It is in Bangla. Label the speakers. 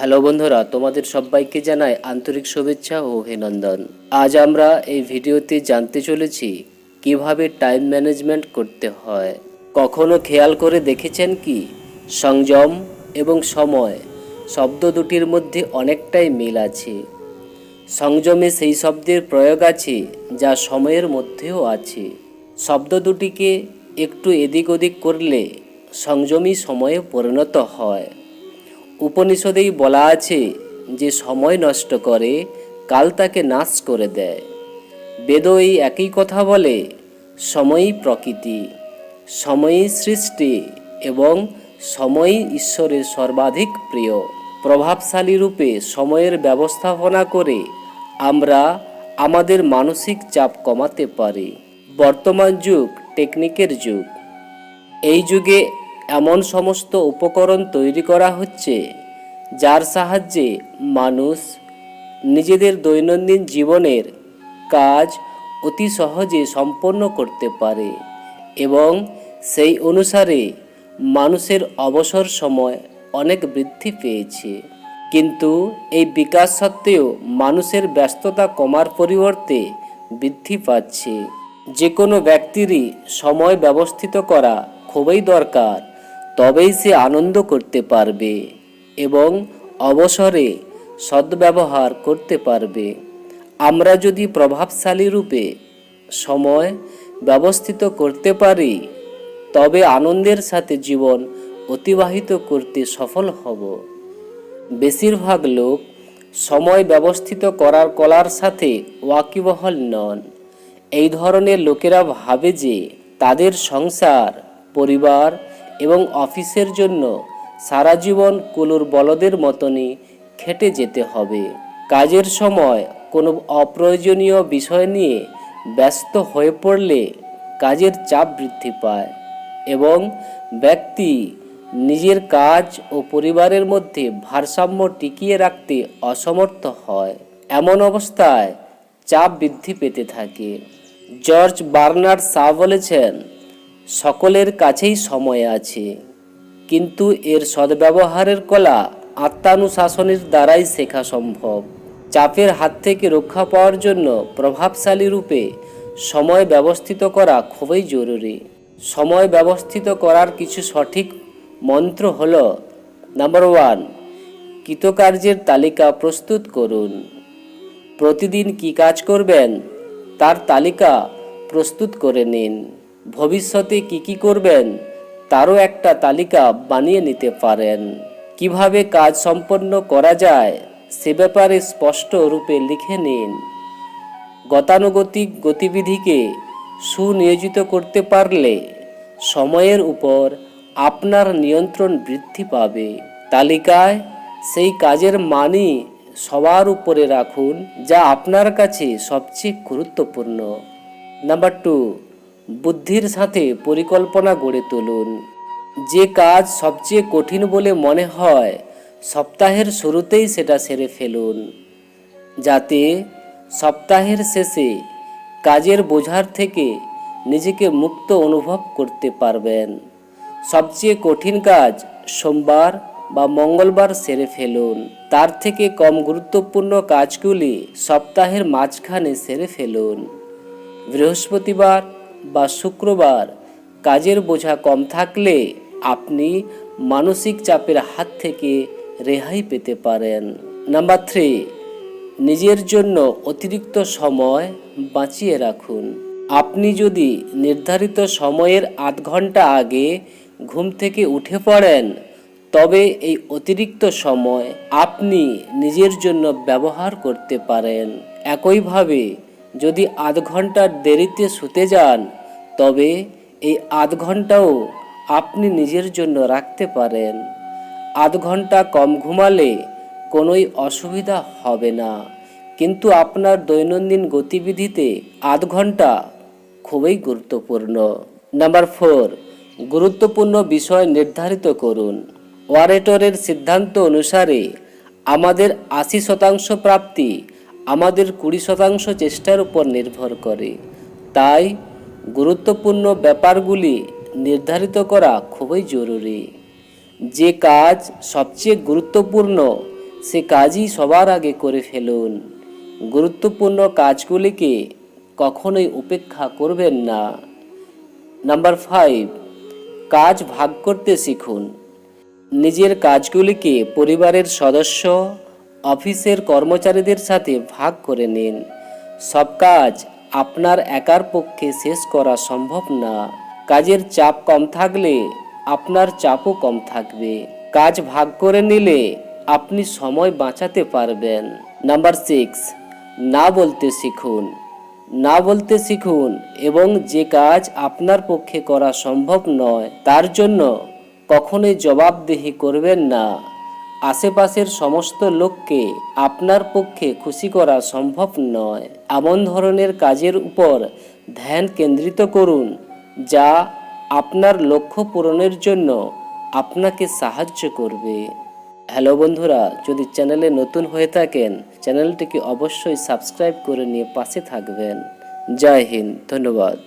Speaker 1: হ্যালো বন্ধুরা, তোমাদের সবাইকে জানাই আন্তরিক শুভেচ্ছা ও অভিনন্দন। আজ আমরা এই ভিডিওতে জানতে চলেছি, কীভাবে টাইম ম্যানেজমেন্ট করতে হয়। কখনো খেয়াল করে দেখেছেন কি? সংযম এবং সময় শব্দ দুটির মধ্যে অনেকটাই মিল আছে। সংযমে সেই শব্দের প্রয়োগ আছে যা সময়ের মধ্যেও আছে। শব্দ দুটিকে একটু এদিক ওদিক করলে সংযমী সময়ে পরিণত হয়। উপনিষদেই বলা আছে যে সময় নষ্ট করে, কাল তাকে নাশ করে দেয়। বেদ এই একই কথা বলে, সময়ই প্রকৃতি, সময়ই সৃষ্টি এবং সময়ই ঈশ্বরের সর্বাধিক প্রিয়। প্রভাবশালী রূপে সময়ের ব্যবস্থাপনা করে আমরা আমাদের মানসিক চাপ কমাতে পারি। বর্তমান যুগ, টেকনিকের যুগ। এই যুগে এমন সমস্ত উপকরণ তৈরি করা হচ্ছে, যার সাহায্যে মানুষ নিজেদের দৈনন্দিন জীবনের কাজ অতি সহজে সম্পন্ন করতে পারে এবং সেই অনুসারে মানুষের অবসর সময় অনেক বৃদ্ধি পেয়েছে। কিন্তু এই বিকাশ সত্ত্বেও মানুষের ব্যস্ততা কমার পরিবর্তে বৃদ্ধি পাচ্ছে। যে কোনো ব্যক্তিরই সময় ব্যবস্থিত করা খুবই দরকার। তবেই সে আনন্দ করতে পারবে এবং অবসরে সদ্ব্যবহার করতে পারবে। আমরা যদি প্রভাবশালী রূপে সময় ব্যবস্থিত করতে পারি, তবে আনন্দের সাথে জীবন অতিবাহিত করতে সফল হব। বেশিরভাগ লোক সময় ব্যবস্থিত করার কলার সাথে ওয়াকিবহল নন। এই ধরনের লোকেরা ভাবে যে তাদের সংসার, পরিবার এবং অফিসের জন্য সারা জীবন কুলুর বলদের মতনই খেটে যেতে হবে। কাজের সময় কোনো অপ্রয়োজনীয় বিষয় নিয়ে ব্যস্ত হয়ে পড়লে কাজের চাপ বৃদ্ধি পায় এবং ব্যক্তি নিজের কাজ ও পরিবারের মধ্যে ভারসাম্য টিকিয়ে রাখতে অসমর্থ হয়। এমন অবস্থায় চাপ বৃদ্ধি পেতে থাকে। জর্জ বার্নার্ড শা বলেছেন সকলের কাছেই সময় আছে। কিন্তু এর সদ্ব্যবহারের কলা আত্মানুশাসনের দ্বারাই শেখা সম্ভব। চাপের হাত থেকে রক্ষা পাওয়ার জন্য প্রভাবশালী রূপে সময় ব্যবস্থিত করা খুবই জরুরি। সময় ব্যবস্থিত করার কিছু সঠিক মন্ত্র হল, নাম্বার ওয়ান, কৃতকার্যের তালিকা প্রস্তুত করুন। প্রতিদিন কি কাজ করবেন, তার তালিকা প্রস্তুত করে নিন। ভবিষ্যতে কি কি করবেন, তারও একটা তালিকা বানিয়ে নিতে পারেন। কীভাবে কাজ সম্পন্ন করা যায়, সে ব্যাপারে স্পষ্ট রূপে লিখে নিন। গতানুগতিক গতিবিধিকে সুনিয়োজিত করতে পারলে সময়ের উপর আপনার নিয়ন্ত্রণ বৃদ্ধি পাবে। তালিকায় সেই কাজের মানই সবার উপরে রাখুন, যা আপনার কাছে সবচেয়ে গুরুত্বপূর্ণ। নাম্বার টু বুদ্ধির সাথে পরিকল্পনা গড়ে তুলুন। যে কাজ সবচেয়ে কঠিন বলে মনে হয়, সপ্তাহের শুরুতেই সেটা সেরে ফেলুন। যাতে সপ্তাহের শেষে কাজের বোঝার থেকে নিজেকে মুক্ত অনুভব করতে পারবেন। সবচেয়ে কঠিন কাজ সোমবার বা মঙ্গলবার সেরে ফেলুন। তার থেকে কম গুরুত্বপূর্ণ কাজগুলি সপ্তাহের মাঝখানে সেরে ফেলুন। বৃহস্পতিবার বা শুক্রবার কাজের বোঝা কম থাকলে আপনি মানসিক চাপের হাত থেকে রেহাই পেতে পারেন। নাম্বার থ্রি, নিজের জন্য অতিরিক্ত সময় বাঁচিয়ে রাখুন। আপনি যদি নির্ধারিত সময়ের আধ ঘণ্টা আগে ঘুম থেকে উঠে পড়েন, তবে এই অতিরিক্ত সময় আপনি নিজের জন্য ব্যবহার করতে পারেন। একইভাবে যদি আধ ঘণ্টার দেরিতে শুতে যান, তবে এই আধ ঘন্টাও আপনি নিজের জন্য রাখতে পারেন। আধ ঘণ্টা কম ঘুমালে কোনোই অসুবিধা হবে না। কিন্তু আপনার দৈনন্দিন গতিবিধিতে আধ ঘণ্টা খুবই গুরুত্বপূর্ণ। নাম্বার ফোর, গুরুত্বপূর্ণ বিষয় নির্ধারিত করুন। ওয়ারেটরের সিদ্ধান্ত অনুসারে আমাদের আশি শতাংশ প্রাপ্তি আমাদের কুড়ি শতাংশ চেষ্টার উপর নির্ভর করে। তাই গুরুত্বপূর্ণ ব্যাপারগুলি নির্ধারিত করা খুবই জরুরি। যে কাজ সবচেয়ে গুরুত্বপূর্ণ, সে কাজই সবার আগে করে ফেলুন। গুরুত্বপূর্ণ কাজগুলিকে কখনোই উপেক্ষা করবেন না। নাম্বার ফাইভ, কাজ ভাগ করতে শিখুন। নিজের কাজগুলিকে পরিবারের সদস্য অফিসের কর্মচারীদের সাথে ভাগ করে নিন। সব কাজ আপনার একার পক্ষে শেষ করা সম্ভব না। কাজের চাপ কম থাকলে আপনার চাপও কম থাকবে। কাজ ভাগ করে নিলে আপনি সময় বাঁচাতে পারবেন। নাম্বার সিক্স, না বলতে শিখুন। না বলতে শিখুন এবং যে কাজ আপনার পক্ষে করা সম্ভব নয়, তার জন্য কখনোই জবাবদেহি করবেন না। আশেপাশের সমস্ত লোককে আপনার পক্ষে খুশি করা সম্ভব নয়। এমন ধরনের কাজের উপর ধ্যান কেন্দ্রিত করুন, যা আপনার লক্ষ্য পূরণের জন্য আপনাকে সাহায্য করবে। হ্যালো বন্ধুরা, যদি চ্যানেলে নতুন হয়ে থাকেন, চ্যানেলটিকে অবশ্যই সাবস্ক্রাইব করে নিয়ে পাশে থাকবেন। জয় হিন্দ, ধন্যবাদ।